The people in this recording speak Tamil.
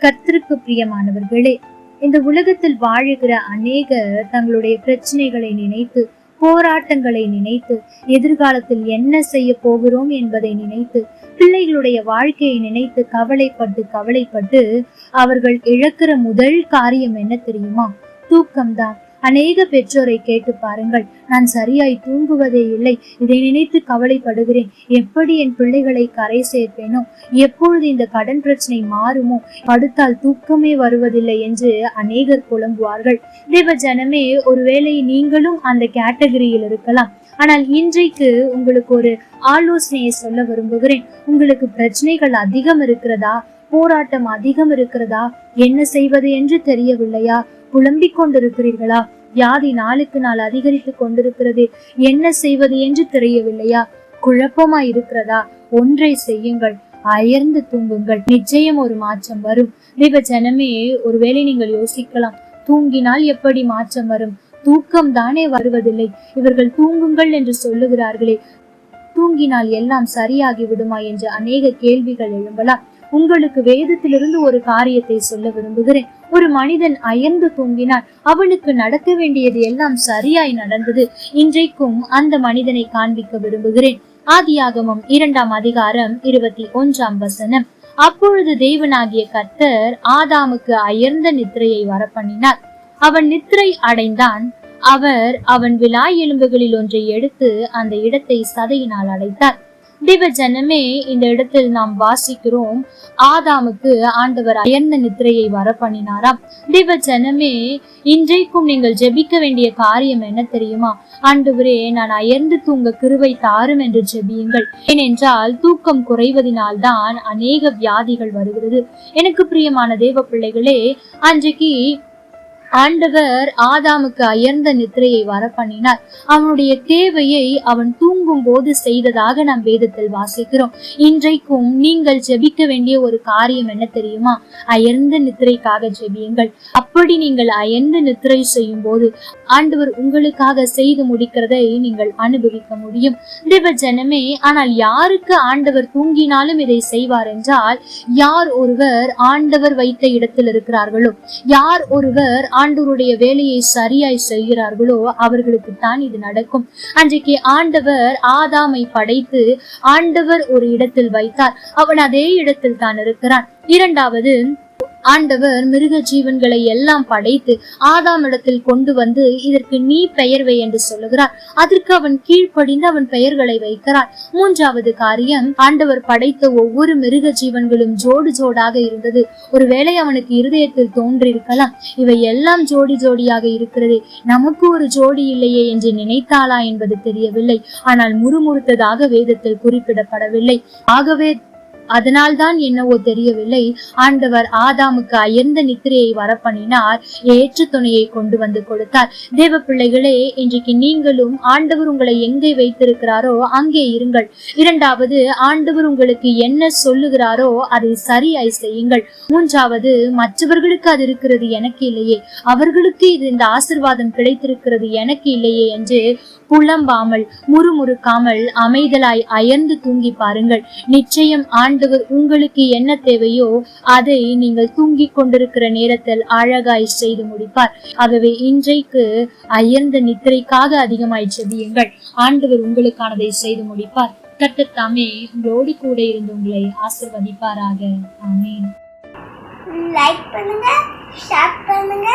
கர்த்தருக்கு பிரியமானவர்களே இந்த உலகத்தில் வாழுகிற அநேகர் தங்களுடைய பிரச்சனைகளை நினைத்து போராட்டங்களை நினைத்து எதிர்காலத்தில் என்ன செய்ய போகிறோம் என்பதை நினைத்து பிள்ளைகளுடைய வாழ்க்கையை நினைத்து கவலைப்பட்டு கவலைப்பட்டு அவர்கள் இழக்கிற முதல் காரியம் என்ன தெரியுமா? தூக்கம்தான். அநேக பெற்றோரை கேட்டு பாருங்கள். நான் சரியாய் தூங்குவதே இல்லை. இதை நினைத்து கவலைப்படுகிறேன். எப்படி என் பிள்ளைகளை கரை சேர்ப்பேனோ? எப்பொழுது இந்த கடன் பிரச்சனை மாறுமோ? படுத்தால் தூக்கமே வருவதில்லை என்று அநேகர் புலம்புவார்கள். தேவ ஜனமே ஒருவேளை நீங்களும் அந்த கேட்டகரியில் இருக்கலாம். ஆனால் இன்றைக்கு உங்களுக்கு ஒரு ஆலோசனையை சொல்ல விரும்புகிறேன். உங்களுக்கு பிரச்சனைகள் அதிகம் இருக்கிறதா? போராட்டம் அதிகம் இருக்கிறதா? என்ன செய்வது என்று தெரியவில்லையா? புலம்பிக் கொண்டிருக்கிறீர்களா? வியாதி நாளுக்கு நாள் அதிகரித்து கொண்டிருக்கிறது. என்ன செய்வது என்று தெரியவில்லையா? குழப்பமா இருக்கிறதா? ஒன்றை செய்யுங்கள். அயர்ந்து தூங்குங்கள். நிச்சயம் ஒரு மாற்றம் வரும். தேவ ஜனமே ஒருவேளை நீங்கள் யோசிக்கலாம். தூங்கினால் எப்படி மாற்றம் வரும்? தூக்கம் தானே வருவதில்லை. இவர்கள் தூங்குங்கள் என்று சொல்லுகிறார்களே. தூங்கினால் எல்லாம் சரியாகி விடுமா என்று அநேக கேள்விகள் எழும்பலாம். உங்களுக்கு வேதத்திலிருந்து ஒரு காரியத்தை சொல்ல விரும்புகிறேன். ஒரு மனிதன் அயர்ந்து தூங்கினான் அவனுக்கு நடக்க வேண்டியது எல்லாம் சரியாய் நடந்தது. இன்றைக்கும் அந்த மனிதனை காண்பிக்க விரும்புகிறேன். ஆதியாகமம் இரண்டாம் அதிகாரம் இருபத்தி ஒன்றாம் வசனம். அப்பொழுது தேவனாகிய கர்த்தர் ஆதாமுக்கு அயர்ந்த நித்திரையை வரப்பண்ணினார். அவன் நித்திரை அடைந்தான். அவர் அவன் விழா எலும்புகளில் ஒன்றை எடுத்து அந்த இடத்தை சதையினால் அடைத்தார். தேவ ஜனமே இந்த இடத்தில் நாம் வாசிக்கிறோம். ஆதாமுக்கு ஆண்டவர் அயர்ந்த நித்திரையை வர பண்ணினாராம் தேவ ஜனமே இன்றைக்கும் நீங்கள் ஜெபிக்க வேண்டிய காரியம் என்ன தெரியுமா? ஆண்டவரே நான் அயர்ந்து தூங்க கிருவை தாரும் என்று ஜெபியுங்கள். ஏனென்றால் தூக்கம் குறைவதனால் தான் அநேக வியாதிகள் வருகிறது. எனக்கு பிரியமான தேவ பிள்ளைகளே அன்றைக்கு ஆண்டவர் ஆதாமுக்கு அயர்ந்த நித்திரையை வர பண்ணினார் அவனுடைய தேவையை அவன் தூங்கும் போது செய்ததாக நாம் வேதத்தில் வாசிக்கிறோம். இன்றைக்கும் நீங்கள் ஜெபிக்க வேண்டிய ஒரு காரியம் என்ன தெரியுமா? அயர்ந்த நித்திரைக்காக ஜெபியுங்கள். அப்படி நீங்கள் அயர்ந்த நித்திரை செய்யும் போது ஆண்டவர் உங்களுக்காக செய்து முடிக்கிறதை நீங்கள் அனுபவிக்க முடியும். தேவ ஜனமே ஆனால் யாருக்கு ஆண்டவர் தூங்கினாலும் இதை செய்வார் என்றால் யார் ஒருவர் ஆண்டவர் வைத்த இடத்தில் இருக்கிறார்களோ யார் ஒருவர் ஆண்டவருடைய வேலையை சரியாய் செய்கிறார்களோ அவர்களுக்கு தான் இது நடக்கும். அன்றைக்கு ஆண்டவர் ஆதாமை படைத்து ஆண்டவர் ஒரு இடத்தில் வைத்தார். அவன் அதே இடத்தில் தான் இருக்கிறான். இரண்டாவது ஆண்டவர் மிருக ஜீவன்களை எல்லாம் படைத்து ஆதாம் இடத்தில் கொண்டு வந்து இதற்கு நீ பெயர் வை என்று சொல்லுகிறார். அதற்கு அவன் கீழ்ப்படிந்து அவன் பெயர்களை வைக்கிறான் மூன்றாவது காரியம் ஆண்டவர் படைத்த ஒவ்வொரு மிருக ஜீவன்களும் ஜோடு ஜோடாக இருந்தது. ஒருவேளை அவனுக்கு இருதயத்தில் தோன்றிருக்கலாம். இவை எல்லாம் ஜோடி ஜோடியாக இருக்கிறது. நமக்கு ஒரு ஜோடி இல்லையே என்று நினைத்தாளா என்பது தெரியவில்லை. ஆனால் முறுமுறுத்ததாக வேதத்தில் குறிப்பிடப்படவில்லை. ஆகவே அதனால்தான் என்னவோ தெரியவில்லை. ஆண்டவர் ஆதாமுக்கு அயர்ந்த நித்திரையை வரப்பண்ணினார் ஏற்று துணையை கொண்டு வந்து கொடுத்தார். தேவ பிள்ளைகளே இன்றைக்கு நீங்களும் ஆண்டவர் உங்களை எங்கே வைத்திருக்கிறாரோ அங்கே இருங்கள். இரண்டாவது ஆண்டவர் உங்களுக்கு என்ன சொல்லுகிறாரோ அதை சரியாய் செய்யுங்கள். மூன்றாவது மற்றவர்களுக்கு அது இருக்கிறது எனக்கு இல்லையே. அவர்களுக்கு இது இந்த ஆசிர்வாதம் கிடைத்திருக்கிறது எனக்கு இல்லையே என்று புலம்பாமல் முறுமுறுக்காமல் அமைதலாய் அயர்ந்து தூங்கி பாருங்கள். நிச்சயம் ஆண்டு ஆண்டவர் உங்களுக்கு என்ன தேவையோ அதை நீங்கள் தூங்கிக் கொண்டிருக்கிற நேரத்தில் அழகாய் செய்து முடிப்பார். ஆகவே இன்றைக்கு அயர்ந்த நித்திரைக்காக அதிகமாய் செவியுங்கள் ஆண்டவர் உங்களுக்கானதை செய்து முடிப்பார். கட்டத்தாமே உங்களோடு கூட இருந்து உங்களை ஆசிர்வதிப்பாராக. ஆமென். லைக் பண்ணுங்க ஷேர் பண்ணுங்க.